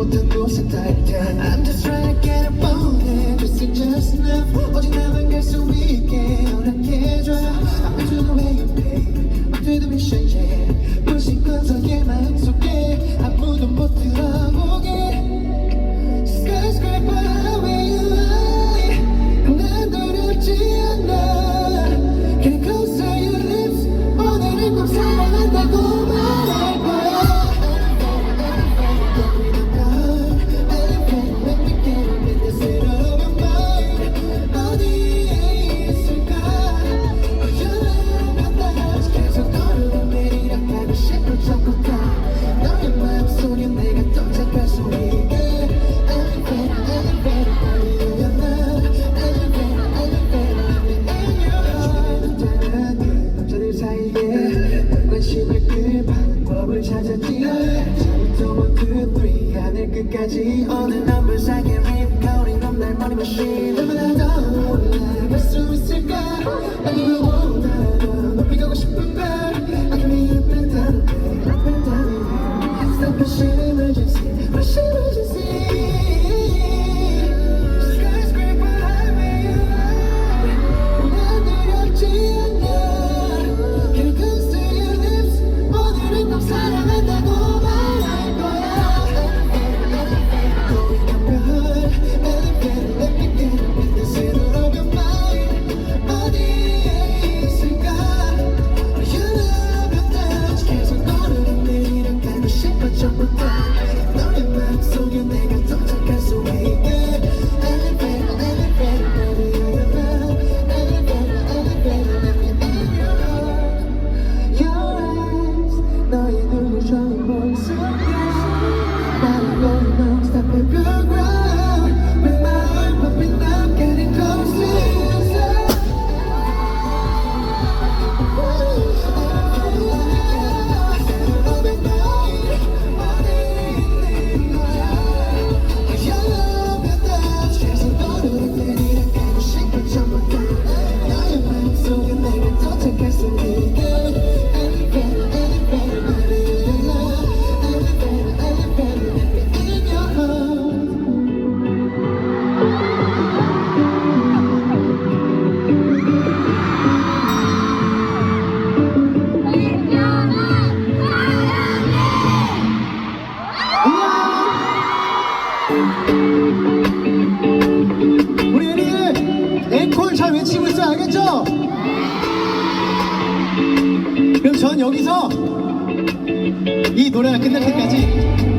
I'm just trying 끝까지 어느 넘블사게 립코딩 넌날 머리 머신. 얼마나 더 올라갈 수 있을까? 아니면 우리 애들 앵콜 잘 외치고 있어요 알겠죠? 그럼 전 여기서 이 노래가 끝날 때까지